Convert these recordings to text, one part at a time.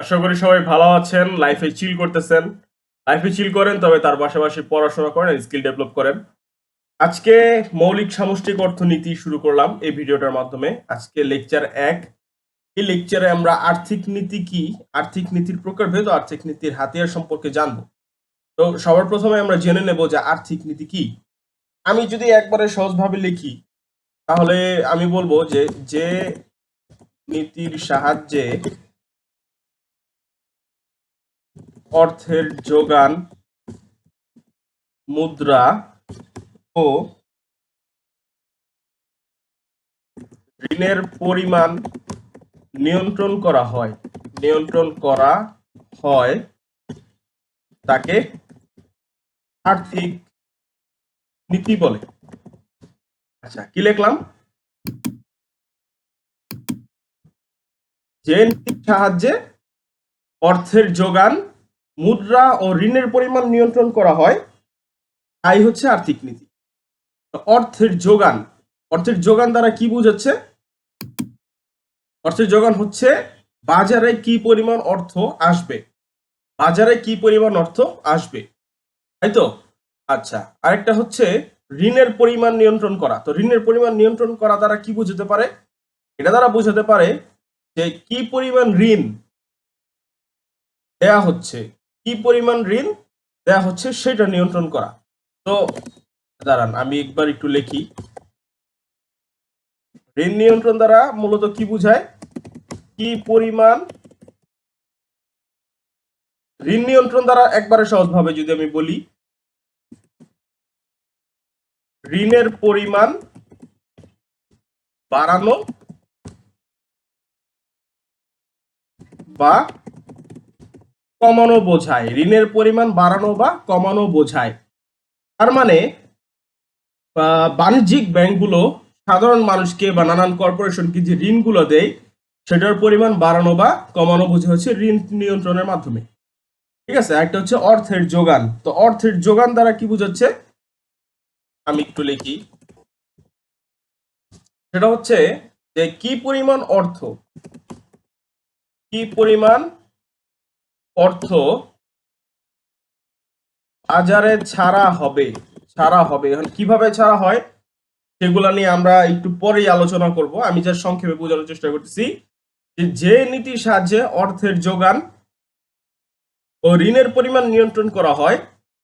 আশা করি সবাই ভালো আছেন লাইফে চিল করতেছেন। লাইফে চিল করেন, তবে তার পাশাপাশি পড়াশোনা করেন স্কিল ডেভেলপ করেন। আজকে মৌলিক সামষ্টিক অর্থনীতি শুরু করলাম এই ভিডিওটার মাধ্যমে। আজকে লেকচার এক। এই লেকচারে আমরা আর্থিক নীতি কি, আর্থিক নীতির প্রকারভেদ ও আর্থিক নীতির হাতিয়ার সম্পর্কে জানব। তো সবার প্রথমে আমরা জেনে নেব যে আর্থিক নীতি কি। আমি যদি একবারে সহজভাবে লিখি, তাহলে আমি বলব যে যে নীতির সাহায্যে অর্থের যোগান, মুদ্রা ও ঋণের পরিমাণ নিয়ন্ত্রণ করা হয়। নিয়ন্ত্রণ করা হয় তাকে আর্থিক নীতি বলে। আচ্ছা কি লিখলাম? যে নীতির সাহায্যে অর্থের যোগান মুদ্রা ও ঋণের পরিমাণ নিয়ন্ত্রণ করা হয়। তাই হচ্ছে আর্থিক নীতি। অর্থের যোগান। অর্থের যোগান দ্বারা কি বোঝাচ্ছে? অর্থের যোগান হচ্ছে বাজারে কি পরিমাণ অর্থ আসবে। বাজারে কি পরিমাণ অর্থ আসবে। তাই তো? আচ্ছা আরেকটা হচ্ছে ঋণের পরিমাণ নিয়ন্ত্রণ করা। তো ঋণের পরিমাণ নিয়ন্ত্রণ করা দ্বারা কি বোঝাতে পারে? এটা দ্বারা বোঝাতে পারে যে কি পরিমাণ ঋণ দেয়া হচ্ছে। কি পরিমাণ ঋণ দেয়া হচ্ছে সেটা নিয়ন্ত্রণ করা। তো, দাঁড়ান, আমি একবার একটু লিখি। ঋণ নিয়ন্ত্রণ দ্বারা মূলত কি বোঝায়? কি পরিমাণ ঋণ নিয়ন্ত্রণ দ্বারা একবারে সহজভাবে যদি আমি বলি, ঋণের পরিমাণ বাড়ানো বা কমানো বোঝায়। ঋণের পরিমাণ বাড়ানো বা কমানো বোঝায়। তার মানে বাণিজ্যিক ব্যাংকগুলো সাধারণ মানুষকে বা নানান কর্পোরেশনকে যে ঋণগুলো দেয়, সেটার পরিমাণ বাড়ানো বা কমানো বোঝা হচ্ছে ঋণ নিয়ন্ত্রণের মাধ্যমে। ঠিক আছে? একটা হচ্ছে অর্থের যোগান। তো অর্থের যোগান দ্বারা কি বোঝাচ্ছে? আমি একটু লিখি। সেটা হচ্ছে যে, কি পরিমাণ অর্থ? কি পরিমাণ অর্থ বাজারে ছাড়া হবে ছাড়া হবে। এখন কীভাবে ছাড়া হয়, সেগুলা নিয়ে আমরা একটু পরেই আলোচনা করব। আমি যা সংক্ষেপে বোঝানোর চেষ্টা করতেছি যে নীতির সাহায্যে অর্থের যোগান ও ঋণের পরিমাণ নিয়ন্ত্রণ করা হয়,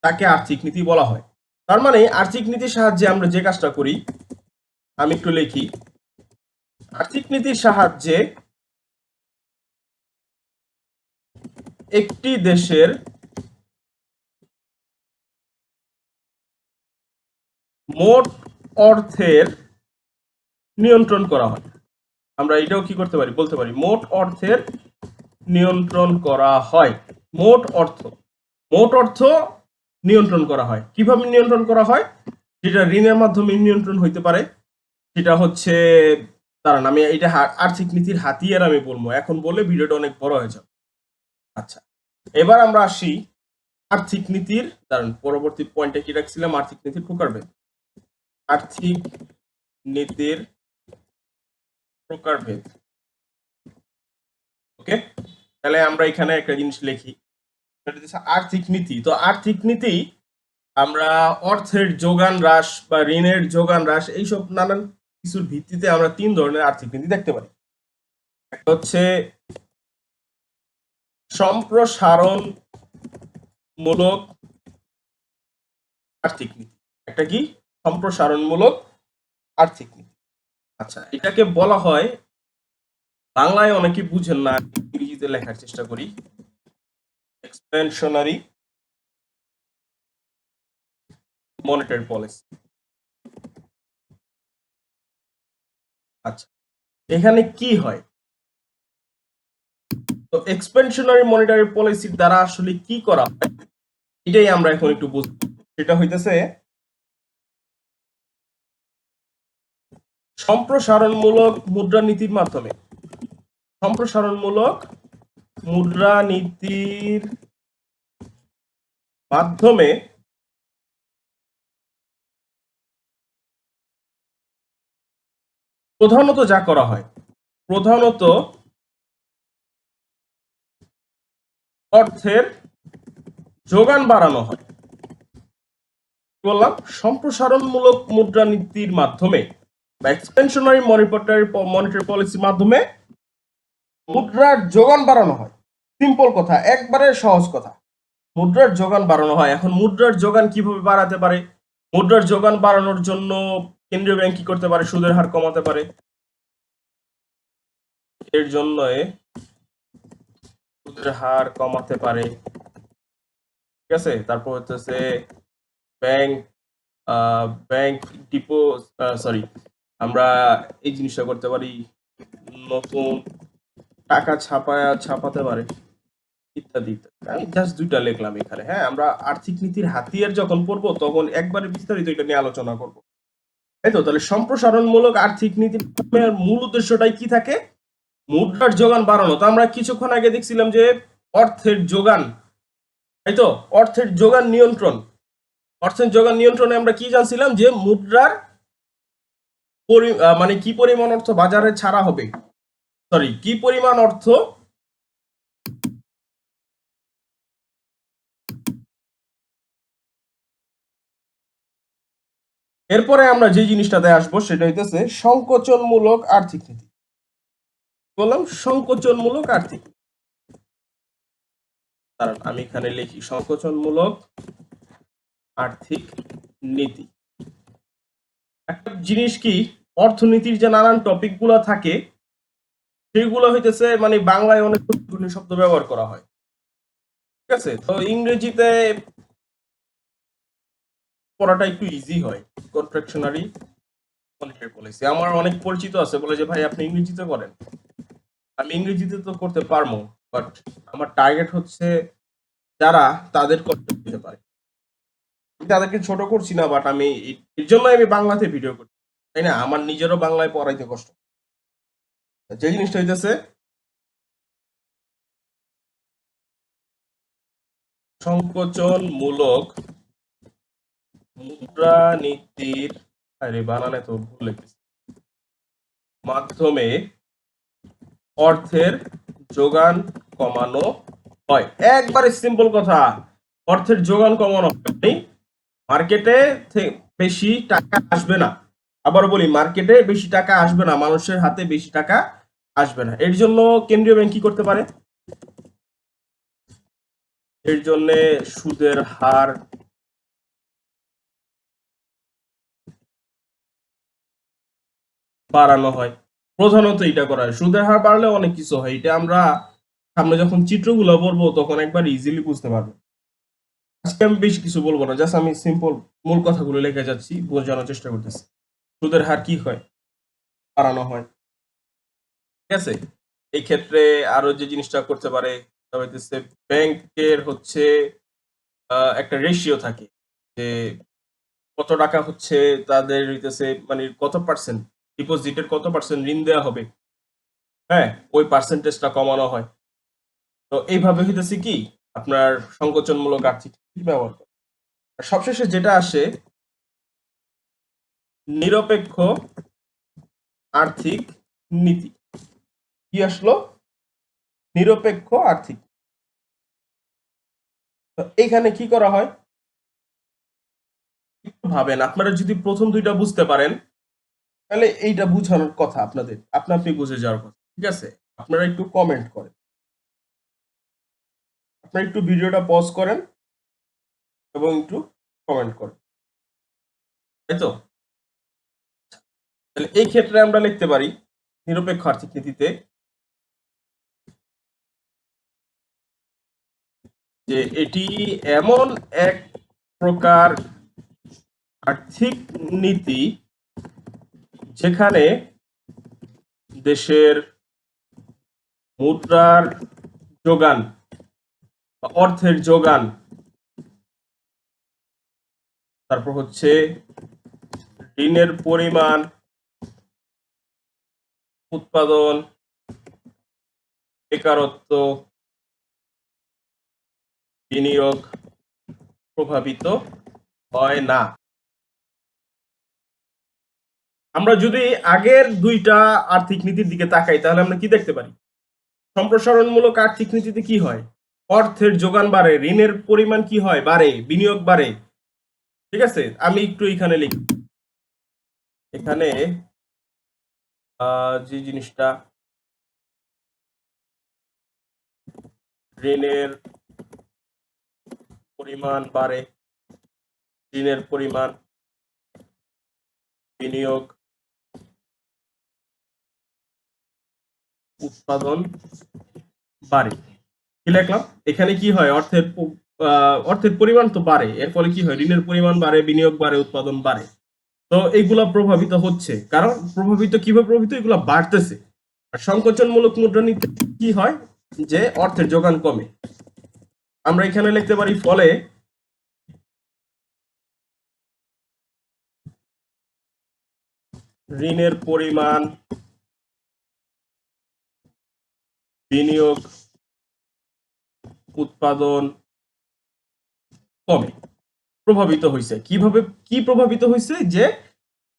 তাকে আর্থিক নীতি বলা হয়। তার মানে আর্থিক নীতির সাহায্যে আমরা যে কাজটা করি, আমি একটু লিখি। আর্থিক নীতির সাহায্যে একটি দেশের মোট অর্থের নিয়ন্ত্রণ করা হয়। আমরা এটাও কি করতে পারি? বলতে পারি, মোট অর্থের নিয়ন্ত্রণ করা হয়। মোট অর্থ মোট অর্থ নিয়ন্ত্রণ করা হয়। কীভাবে নিয়ন্ত্রণ করা হয়? যেটা ঋণের মাধ্যমে নিয়ন্ত্রণ হইতে পারে, সেটা হচ্ছে, দাঁড়ান, আমি এটা আর্থিক নীতির হাতিয়ার আমি বলব। এখন বললে ভিডিওটা অনেক বড় হয়ে যাবে। আচ্ছা এবার আমরা আসি আর্থিক নীতির, কারণ পরবর্তী পয়েন্টে কি রাখছিলাম? আর্থিক নীতির প্রকারভেদ আর্থিক নীতির প্রকারভেদ ওকে তাহলে আমরা এখানে একটা জিনিস লিখি। আর্থিক নীতি। তো আর্থিক নীতি, আমরা অর্থের যোগান হ্রাস বা ঋণের যোগান হ্রাস, এইসব নানান কিছুর ভিত্তিতে আমরা তিন ধরনের আর্থিক নীতি দেখতে পারি। একটা হচ্ছে সম্প্রসারণ মূলক আর্থিক নীতি। একটা কি? সম্প্রসারণমূলক আর্থিক নীতি। আচ্ছা এটাকে বলা হয়, বাংলায় অনেকে বুঝেন না, ইংরেজিতে লেখার চেষ্টা করি এক্সপেনশনারি মনিটারি পলিসি আচ্ছা এখানে কি হয়? তো এক্সপেনশনারি মনিটারি পলিসির দ্বারা আসলে কি করা এটাই আমরা এখন একটু বুঝব। সেটা হইতেছে, সম্প্রসারণমূলক মুদ্রানীতির মাধ্যমে। সম্প্রসারণমূলক মুদ্রানীতির মাধ্যমে প্রধানত যা করা হয়, প্রধানত অর্থের যোগান বাড়ানো হয়। বললাম? সম্প্রসারণমূলক মুদ্রানীতির মাধ্যমে বা এক্সপেনশনারি মনিটরি মনিটারি পলিসির মাধ্যমে মুদ্রার যোগান বাড়ানো হয়। সিম্পল কথা, একবারে সহজ কথা। মুদ্রার যোগান বাড়ানো হয়। এখন মুদ্রার যোগান কীভাবে বাড়াতে পারে? মুদ্রার যোগান বাড়ানোর জন্য কেন্দ্রীয় ব্যাংক কি করতে পারে? সুদের হার কমাতে পারে। এর জন্য সুদের হার কমাতে পারে। ঠিক আছে? তারপর হচ্ছে ব্যাংক ব্যাংক ডিপো সরি আমরা এই জিনিসটা করতে পারি নতুন টাকা ছাপায়া, ছাপাতে পারে ইত্যাদি ইত্যাদি। আমি জাস্ট দুইটা লিখলাম এখানে হ্যাঁ? আমরা আর্থিক নীতির হাতিয়ার যখন পড়ব, তখন একবারে বিস্তারিত এটা নিয়ে আলোচনা করব। তাই তো, তাহলে সম্প্রসারণমূলক আর্থিক নীতির মূল উদ্দেশ্যটাই কি থাকে? মুদ্রার যোগান বাড়ানো। তো আমরা কিছুক্ষণ আগে দেখছিলাম যে অর্থের যোগান, তাই তো? অর্থের যোগান নিয়ন্ত্রণ। অর্থের যোগান নিয়ন্ত্রণে আমরা কি জানছিলাম যে মুদ্রার মানে কি পরিমাণ অর্থ বাজারে ছাড়া হবে? সরি কি পরিমাণ অর্থ এরপরে আমরা যে জিনিসটাতে আসব সেটা হইতেছে সংকোচনমূলক আর্থিক নীতি। বললাম, সংকোচনমূলক আর্থিক। দাঁড়ান আমি এখানে লিখি, সংকোচনমূলক আর্থিক নীতি। একটা জিনিস কি, অর্থনীতির যে নানান টপিকগুলা থাকে, সেগুলো হইতেছে মানে বাংলায় অনেক গুরুত্বপূর্ণ শব্দ ব্যবহার করা হয়। ঠিক আছে? তো ইংরেজিতে পড়াটা একটু ইজি হয় কন্ট্রাকশনারি মনিটারি পলিসি আমার অনেক পরিচিত আছে, বলে যে ভাই আপনি ইংরেজিতে করেন আমি ইংরেজিতে তো করতে পারব বাট আমার টার্গেট হচ্ছে যারা তাদের করতে দিতে পারে। আমি তাদেরকে ছোট করছি না বাট আমি এর জন্য আমি বাংলাতে ভিডিও করছি তাই না? আমার নিজেরও বাংলায় পড়াইতে কষ্ট। যে জিনিসটা হইতেছে, সংকোচনমূলক মুদ্রানীতির আরে বানানে তো ভুল লিখেছি মাধ্যমে অর্থের যোগান কমানো হয়। একবারে সিম্পল কথা। অর্থের যোগান কমানো হয় মার্কেটে বেশি টাকা আসবে না। আবার বলি মার্কেটে বেশি টাকা আসবে না, মানুষের হাতে বেশি টাকা আসবে না। এর জন্য কেন্দ্রীয় ব্যাংক কি করতে পারে? এর জন্য সুদের হার বাড়ানো হয়। প্রধানত এটা করা হয় সুদের হার বাড়লে অনেক কিছু হয়। এটা আমরা সামনে যখন চিত্রগুলো পড়ব, তখন একবার ইজিলি বুঝতে পারব। আজকে আমি বেশি কিছু বলব না জাস্ট আমি সিম্পল মূল কথাগুলো লিখে যাচ্ছি, বোঝানোর চেষ্টা করতেছি। সুদের হার কি হয়? বাড়ানো হয়। ঠিক আছে? এই ক্ষেত্রে আরও যে জিনিসটা করতে পারে, তা হইতেছে ব্যাংকের হচ্ছে একটা রেশিও থাকে। যে কত টাকা হচ্ছে, তাদের হইতেছে মানে কত পার্সেন্ট ডিপোজিটের কত পার্সেন্ট ঋণ দেওয়া হবে? হ্যাঁ ওই পার্সেন্টেজটা কমানো হয়। তো এইভাবে হইতেছে কি? আপনার সংকোচনমূলক আর্থিক ব্যবহার করে। সবশেষে যেটা আসে, নিরপেক্ষ আর্থিক নীতি। কি আসলো? নিরপেক্ষ আর্থিক। তো এইখানে কি করা হয়? ভাবেন। আপনারা যদি প্রথম দুইটা বুঝতে পারেন তাহলে এইটা বুঝানোর কথা আপনাদের। আপনা আপনি বুঝে যাওয়ার কথা, ঠিক আছে? আপনারা একটু কমেন্ট করেন। আপনারা একটু ভিডিওটা পজ করেন এবং একটু কমেন্ট করেন। তাই তো? তাহলে এই ক্ষেত্রে আমরা লিখতে পারি, নিরপেক্ষ আর্থিক নীতিতে যে এটি এমন এক প্রকার আর্থিক নীতি যেখানে দেশের মুদ্রার যোগান অর্থের যোগান, তারপর হচ্ছে ঋণের পরিমাণ, উৎপাদন, বেকারত্ব, বিনিয়োগ প্রভাবিত হয় না। আমরা যদি আগের দুইটা আর্থিক নীতির দিকে তাকাই, তাহলে আমরা কি দেখতে পারি? সম্প্রসারণমূলক আর্থিক নীতিতে কি হয়? অর্থের যোগান বাড়ে, ঋণের পরিমাণ কি হয়? বাড়ে, বিনিয়োগ বাড়ে। ঠিক আছে? আমি একটু এখানে লিখি। এখানে যে জিনিসটা ঋণের পরিমাণ বাড়ে, ঋণের পরিমাণ বিনিয়োগ উৎপাদন বাড়ে। কি লিখলাম? এখানে কি হয়? অর্থের অর্থের পরিমাণ তো বাড়ে। এর ফলে কি হয়? ঋণের পরিমাণ বাড়ে, বিনিয়োগ বাড়ে, উৎপাদন বাড়ে। তো এইগুলা প্রভাবিত হচ্ছে। কারণ প্রভাবিত, কীভাবে প্রভাবিত? এগুলা বাড়তেছে। আর সংকোচনমূলক মুদ্রানীতি কি হয়? যে অর্থের যোগান কমে। আমরা এখানে লিখতে পারি, ফলে ঋণের পরিমাণ বিনিয়োগ, উৎপাদন কমে প্রভাবিত হয়েছে কীভাবে, কি প্রভাবিত হয়েছে যে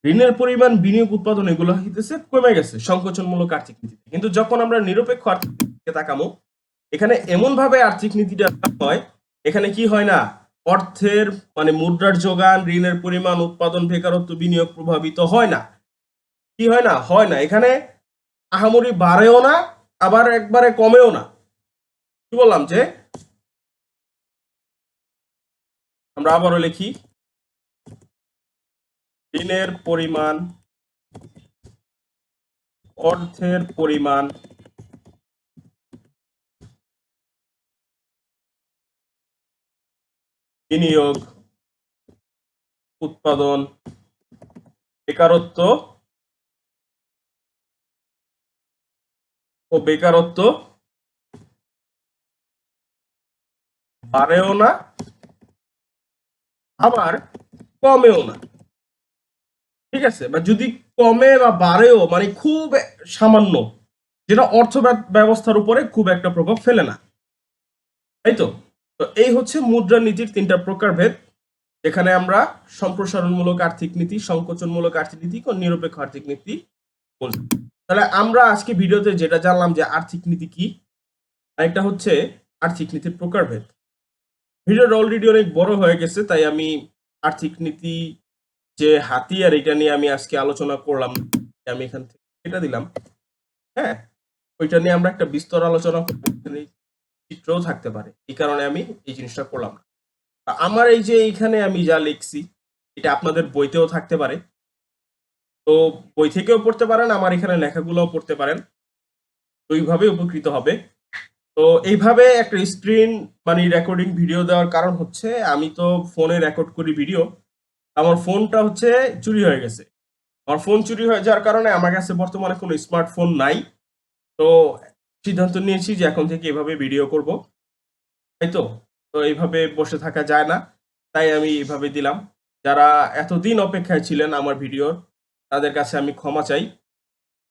ঋণের পরিমাণ, বিনিয়োগ, উৎপাদন এগুলো হইতেছে কমে গেছে সংকোচনমূলক আর্থিক নীতিতে। কিন্তু যখন আমরা নিরপেক্ষ আর্থিক তাকামো, এখানে এমন ভাবে আর্থিক নীতিটা হয়, এখানে কি হয় না, অর্থের মানে মুদ্রার যোগান, ঋণের পরিমাণ, উৎপাদন, বেকারত্ব, বিনিয়োগ প্রভাবিত হয় না। কি হয় না? হয় না। এখানে আহামরি বাড়েও না আবার একবারে কমেও না। কি বললাম যে, আমরা আবারও লিখি ঋণের পরিমাণ, অর্থের পরিমাণ, বিনিয়োগ, উৎপাদন, বেকারত্ব ও বেকারত্ব? বাড়েও না, আবার কমেও না। ঠিক আছে? বা যদি কমে বা বাড়েও মানে খুব সামান্য, যেটা অর্থ ব্যবস্থার উপরে খুব একটা প্রভাব ফেলে না। তাই তো? তো এই হচ্ছে মুদ্রানীতির তিনটা প্রকারভেদ, যেখানে আমরা সম্প্রসারণমূলক আর্থিক নীতি, সংকোচনমূলক আর্থিক নীতি ও নিরপেক্ষ আর্থিক নীতি বলছি। তাহলে আমরা আজকে ভিডিওতে যেটা জানলাম যে আর্থিক নীতি কি আরেকটা হচ্ছে আর্থিক নীতির প্রকারভেদ। ভিডিওটা অলরেডি অনেক বড় হয়ে গেছে, তাই আমি আর্থিক নীতি যে হাতিয়ার, এটা নিয়ে আমি আজকে আলোচনা করলাম আমি এখান থেকে এটা দিলাম। হ্যাঁ ওইটা নিয়ে আমরা একটা বিস্তর আলোচনা চিত্রও থাকতে পারে, এই কারণে আমি এই জিনিসটা করলাম আমার এই যে এইখানে আমি যা লিখছি, এটা আপনাদের বইতেও থাকতে পারে তো বই থেকেও পড়তে পারেন, আমার এখানে লেখাগুলোও পড়তে পারেন। দুইভাবে উপকৃত হবে। তো এইভাবে একটা স্ক্রিন মানে রেকর্ডিং ভিডিও দেওয়ার কারণ হচ্ছে, আমি তো ফোনে রেকর্ড করি ভিডিও আমার ফোনটা হচ্ছে চুরি হয়ে গেছে। আমার ফোন চুরি হয়ে যাওয়ার কারণে আমার কাছে বর্তমানে কোনো স্মার্টফোন নাই। তো সিদ্ধান্ত নিয়েছি যে এখন থেকে এভাবে ভিডিও করব। তাই তো? তো এইভাবে বসে থাকা যায় না। তাই আমি এইভাবে দিলাম। যারা এতদিন অপেক্ষায় ছিলেন আমার ভিডিওর তাদের কাছে আমি ক্ষমা চাই।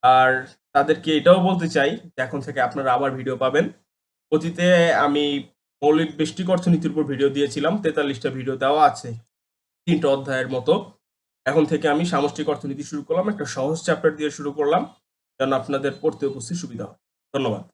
আর তাদেরকে এটাও বলতে চাই যে এখন থেকে আপনারা আবার ভিডিও পাবেন। অতীতে আমি মৌলিক বৃষ্টিক অর্থনীতির উপর ভিডিও দিয়েছিলাম, তেতাল্লিশটা ভিডিও দেওয়া আছে, তিনটা অধ্যায়ের মতো। এখন থেকে আমি সামষ্টিক অর্থনীতি শুরু করলাম, একটা সহজ চ্যাপ্টার দিয়ে শুরু করলাম। যেন আপনাদের পড়তে উপস্থিত সুবিধা হয়। ধন্যবাদ।